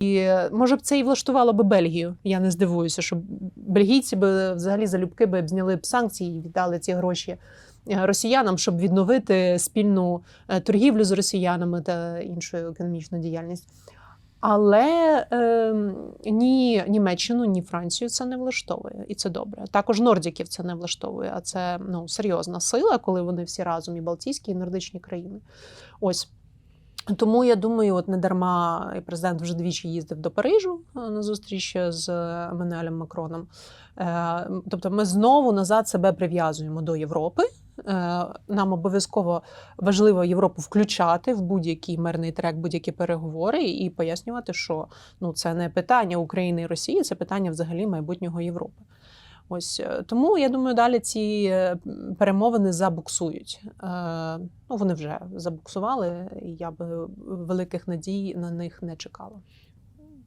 І може б це і влаштувало би Бельгію. Я не здивуюся, що бельгійці би взагалі залюбки б зняли б санкції і віддали ці гроші е, росіянам, щоб відновити спільну е, торгівлю з росіянами та іншу економічну діяльність. Але е, ні Німеччину, ні Францію це не влаштовує, і це добре. Також нордіків це не влаштовує. А це ну серйозна сила, коли вони всі разом, і Балтійські, і нордичні країни. Ось тому я думаю, от не дарма президент вже двічі їздив до Парижу е, на зустріч з Еммануелем Макроном. Е, Тобто, ми знову назад себе прив'язуємо до Європи. Е, Нам обов'язково важливо Європу включати в будь-який мирний трек, будь-які переговори, і пояснювати, що ну це не питання України і Росії, це питання взагалі майбутнього Європи. Ось е, тому я думаю, далі ці е, перемовини забуксують. Е, Ну вони вже забуксували, і я би великих надій на них не чекала.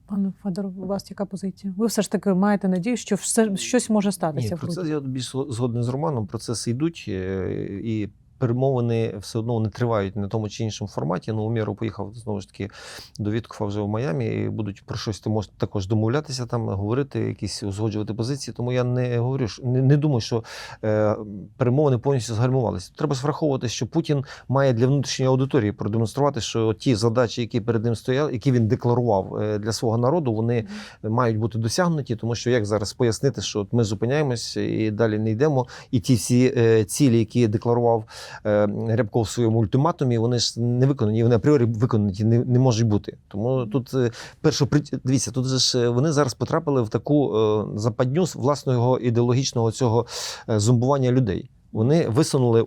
Пане Федор, у вас яка позиція? Ви все ж таки маєте надію, що все щось може статися Ні, в процес я більш згодний з Романом. Процеси йдуть і. Перемовини все одно не тривають на тому чи іншому форматі. Ну, Умєров поїхав знову ж таки до Віткофа вже в Майамі і будуть про щось ти можеш також домовлятися, там говорити, якісь узгоджувати позиції. Тому я не говорю, що не, не думаю, що е, перемовини повністю згальмувалися. Треба враховувати, що Путін має для внутрішньої аудиторії продемонструвати, що ті задачі, які перед ним стояли, які він декларував е, для свого народу, вони мають бути досягнуті, тому що як зараз пояснити, що ми зупиняємось і далі не йдемо, і ті всі е, цілі, які декларував е, Рябко в своєму ультиматумі, вони ж не виконані, вони апріорі виконані не, не можуть бути. Тому тут першу перше дивіться, тут ж е, вони зараз потрапили в таку е, западню власного ідеологічного цього е, зомбування людей. Вони висунули е,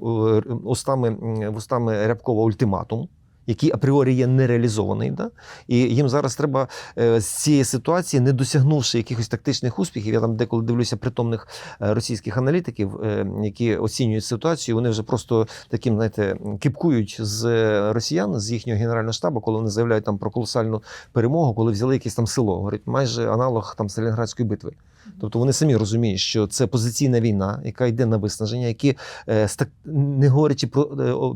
устами, устами Рябкова ультиматум. Який апріорі є нереалізований, да? і їм зараз треба е, з цієї ситуації, не досягнувши якихось тактичних успіхів. Я там деколи дивлюся притомних е, російських аналітиків, е, які оцінюють ситуацію. Вони вже просто таким, знаєте, кипкують з росіян з їхнього генерального штабу, коли вони заявляють там про колосальну перемогу, коли взяли якесь там село. Говорить, майже аналог там Сталінградської битви. Тобто вони самі розуміють, що це позиційна війна, яка йде на виснаження, які е, не говорячи про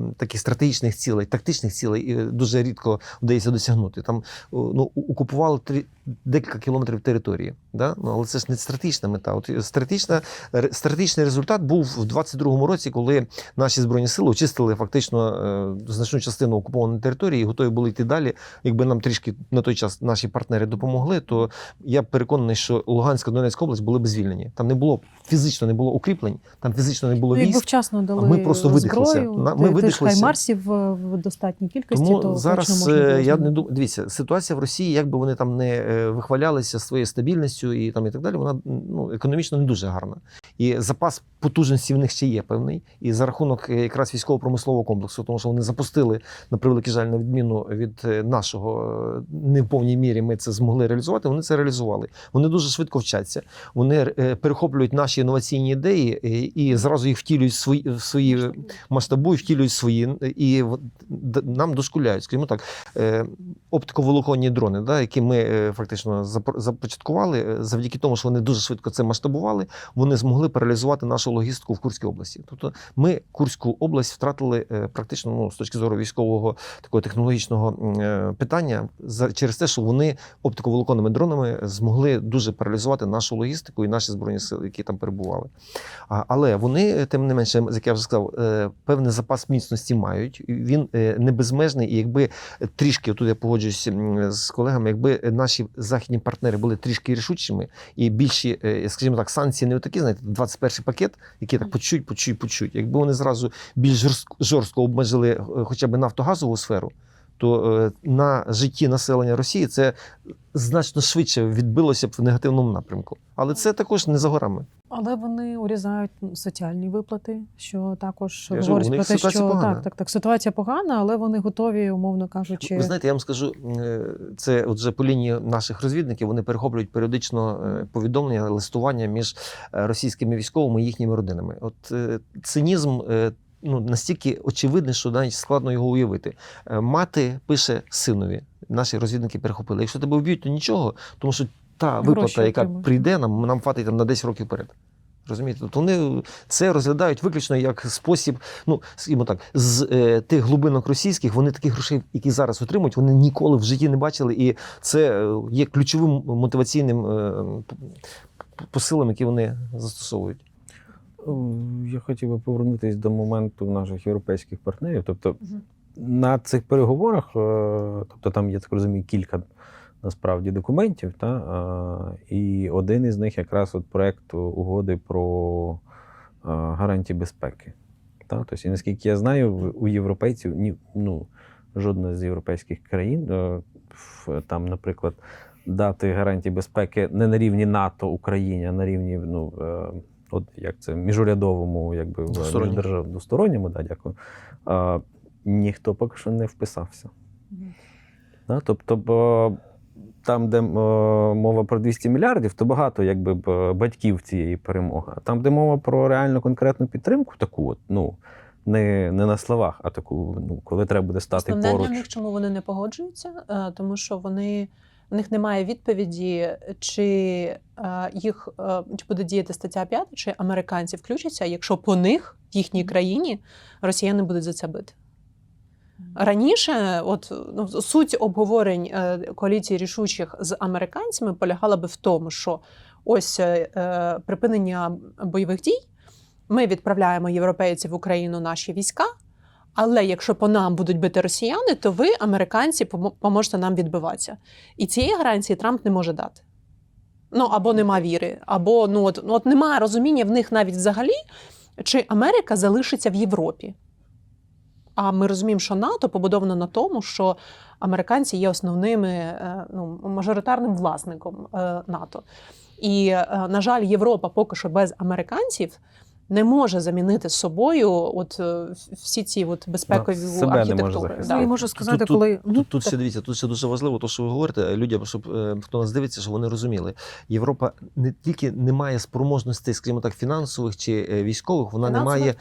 е, таких стратегічних цілей, тактичних цілей, е, дуже рідко вдається досягнути. Там ну, окупували три, декілька кілометрів території. Да? Ну, але це ж не стратегічна мета. От е, стратегічна, стратегічний результат був в 22-му році, коли наші збройні сили очистили фактично значну частину окупованої території і готові були йти далі. Якби нам трішки на той час наші партнери допомогли, то я переконаний, що Луганська Донецька область були б звільнені. Там не було фізично не було укріплень, там фізично не було Ну, Якби вчасно дали ми просто видихлися. зброю, ми ти- видихлися. Ти Марсів в достатній кількості, Тому то зараз е, я не думаю. Дивіться, ситуація в Росії, якби вони там не е, вихвалялися своєю стабільністю і там і так далі, вона ну економічно не дуже гарна. І запас потужності в них ще є певний. І за рахунок е, якраз військово-промислового комплексу, тому що вони запустили на превеликий жаль, на відміну від е, нашого е, не в повній мірі ми це змогли реалізувати. Вони це реалізували. Вони дуже швидко вчаться. Вони перехоплюють наші інноваційні ідеї і зразу їх втілюють в свої в свої масштабують, втілюють свої і нам дошкуляють, скажімо так, оптиковолоконні дрони, да, які ми фактично запо- започаткували. Завдяки тому, що вони дуже швидко це масштабували, вони змогли паралізувати нашу логістику в Курській області. Тобто ми Курську область втратили е, практично ну, з точки зору військового такого технологічного е, питання через те, що вони оптиковолоконними дронами змогли дуже паралізувати нашу логістику і наші збройні сили, які там перебували. Але вони, тим не менше, як я вже сказав, е, певний запас міцності мають. Він е, не безмежний. І якби трішки, тут я погоджуюсь з колегами, якби наші західні партнери були трішки рішучими і більші, е, скажімо так, санкції не такі, знаєте, 21 пакет, який так по чуть, по чуть, по чуть. Якби вони зразу більш жорстко, жорстко обмежили е, хоча б нафтогазову сферу. То е, на житті населення Росії це значно швидше відбилося б в негативному напрямку. Але це також не за горами. Але вони урізають соціальні виплати, що також Я говорить про те, що погана. так, так, так, ситуація погана, але вони готові, умовно кажучи, Ви знаєте, я вам скажу, е, це от вже по лінії наших розвідників вони перехоплюють періодично е, повідомлення, листування між російськими військовими і їхніми родинами. От цинізм. Ну, настільки очевидний, що навіть складно його уявити. Е, Мати пише синові, наші розвідники перехопили. Якщо тебе вб'ють, то нічого, тому що та Гроші виплата, яка отримують. прийде, нам нам хватить там на 10 років вперед. Розумієте? Тобто вони це розглядають виключно як спосіб, ну скажімо так, з е, тих глибинок російських вони таких грошей, які зараз отримують, вони ніколи в житті не бачили. І це е, є ключовим мотиваційним е, посилом, які вони застосовують. Е, Я хотів би повернутися до моменту наших європейських партнерів. Тобто Мгм. на цих переговорах, е, тобто там, я так розумію, кілька насправді документів, та, е, і один із них якраз от проект угоди про е, гарантії безпеки. Та? Тобто, і наскільки я знаю, у європейців ні, ну, жодна з європейських країн, там, наприклад, дати гарантії безпеки не на рівні НАТО Україні, а на рівні ну, от як це міжурядовому, якби в Двосторонньому. двосторонньому, да, дякую. А, ніхто поки що не вписався. Да? Тобто, бо там, де е, мова про 200 мільярдів, то багато якби б, батьків цієї перемоги. А там, де мова про реальну конкретну підтримку, таку от, ну. Не, не на словах, а таку, ну, коли треба буде стати Основне поруч. для них, чому вони не погоджуються, Е, тому що вони. В них немає відповіді, чи е, їх е, чи буде діяти стаття 5, чи американці включаться, якщо по них в їхній країні росіяни будуть за це бити. Раніше, от ну, суть обговорень е, коаліції рішучих з американцями полягала би в тому, що ось е, е, припинення бойових дій. Ми відправляємо європейців в Україну наші війська. Але якщо по нам будуть бити росіяни, то ви, американці, поможете нам відбиватися. І цієї гарантії Трамп не може дати. Ну або нема віри, або ну от, ну, от немає розуміння в них навіть взагалі, чи Америка залишиться в Європі. А ми розуміємо, що НАТО побудовано на тому, що американці є основними е, ну, мажоритарним власником е, НАТО. І, е, на жаль, Європа поки що без американців не може замінити собою от е, всі ці от безпекові Да, себе не може архітектури. захистити. Ну, Да. можу сказати, тут, коли Тут, ну, тут ще дивіться, тут ще дуже важливо, то, що ви говорите людям, щоб е, хто нас дивиться, щоб вони розуміли. Європа не тільки не має спроможностей, скажімо так, фінансових чи е, військових, вона не має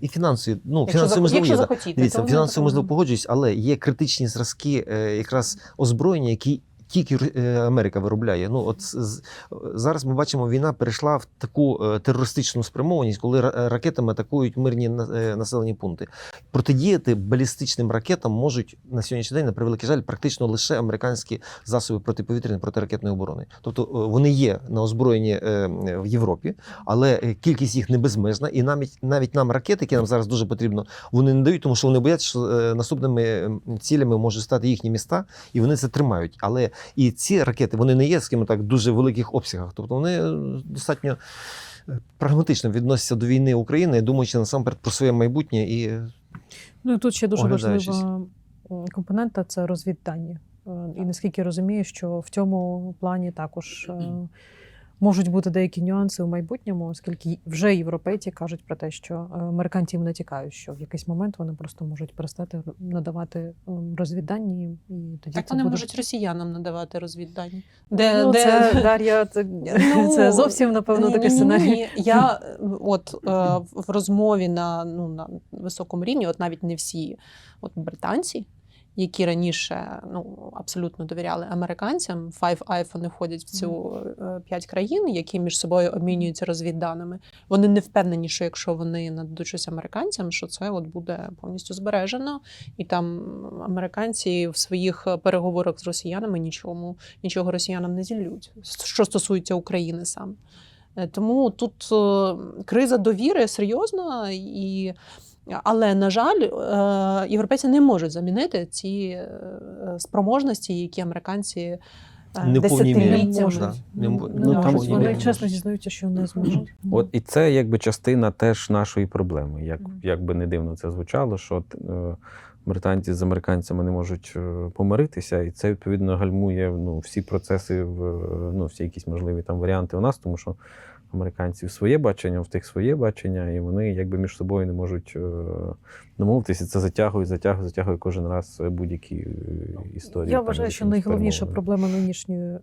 і фінансові. Ну, Якщо, фінансові можливо, якщо захотіти, Дивіться, фінансово можливо погоджуюсь, але є критичні зразки якраз озброєння, які тільки е, Америка виробляє. Ну от зараз ми бачимо, війна перейшла в таку е, терористичну спрямованість, коли ракетами атакують мирні на- е, населені пункти. Протидіяти балістичним ракетам можуть на сьогоднішній день, на превеликий жаль, практично лише американські засоби протиповітряної протиракетної оборони. Тобто е, вони є на озброєнні е, в Європі, але е, кількість їх не безмежна, і навіть навіть нам ракети, які нам зараз дуже потрібно, вони не дають, тому що вони бояться, що е, наступними е, цілями можуть стати їхні міста, і вони це тримають. Але і ці ракети вони не є, скажімо так, дуже великих обсягах. Тобто вони е, достатньо е, прагматично відносяться до війни України, думаючи насамперед про своє майбутнє і Ну і тут ще дуже важлива компонента це розвіддані. Е, І наскільки я розумію, що в цьому плані також е, можуть бути деякі нюанси у майбутньому, оскільки вже європейці кажуть про те, що е, американці їм натякають, що в якийсь момент вони просто можуть перестати надавати ем, розвіддані, і тоді Так це вони буде... можуть росіянам надавати розвіддані. Де, Ну, де... це Дар'я, це, Ну, це зовсім напевно Ні, такий ні, сценарій. ні. Я е, от е, в розмові на, ну, на високому рівні, от навіть не всі от британці, які раніше ну, абсолютно довіряли американцям, Five Eye вони входять в цю е, п'ять країн, які між собою обмінюються розвідданими. Вони не впевнені, що якщо вони нададуть щось американцям, що це от буде повністю збережено, і там американці в своїх переговорах з росіянами нічому, нічого росіянам не зіллють, що стосується України саме. Тому тут е, криза довіри серйозна, і, але, на жаль, е, європейці не можуть замінити ці е, спроможності, які американці е, Не в мірі. десятиліттями не м- Ну, не Ну, там можуть. вони чесно зізнаються, що не зможуть. От і це якби частина теж нашої проблеми. Як, як би не дивно це звучало, що е, британці з американцями не можуть е, помиритися, і це відповідно гальмує ну, всі процеси, в, е, ну, всі якісь можливі там варіанти у нас, тому що американців своє бачення, в тих своє бачення, і вони якби між собою не можуть е, домовитися. Це затягує, затягує, затягує кожен раз будь-які історії. Я там, вважаю, що найголовніша проблема нинішньої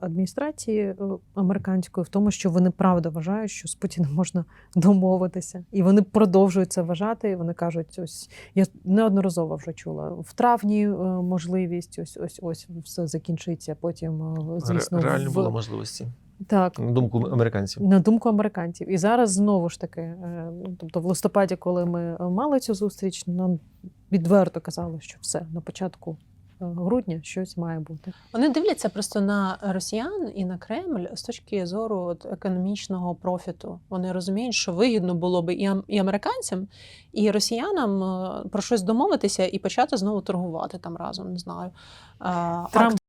адміністрації американської в тому, що вони правда вважають, що з Путіним можна домовитися, і вони продовжують це вважати. Вони кажуть, ось я неодноразово вже чула в травні е, можливість, ось ось ось все закінчиться. Потім, е, звісно, реально в... було можливості. Так. на думку американців. На думку американців. І зараз знову ж таки, е, тобто в листопаді, коли ми мали цю зустріч, нам відверто казали, що все на початку грудня щось має бути. Вони дивляться просто на росіян і на Кремль з точки зору от, економічного профіту. Вони розуміють, що вигідно було би і, ам- і американцям, і росіянам е, про щось домовитися і почати знову торгувати там разом. Не знаю. А, Трамп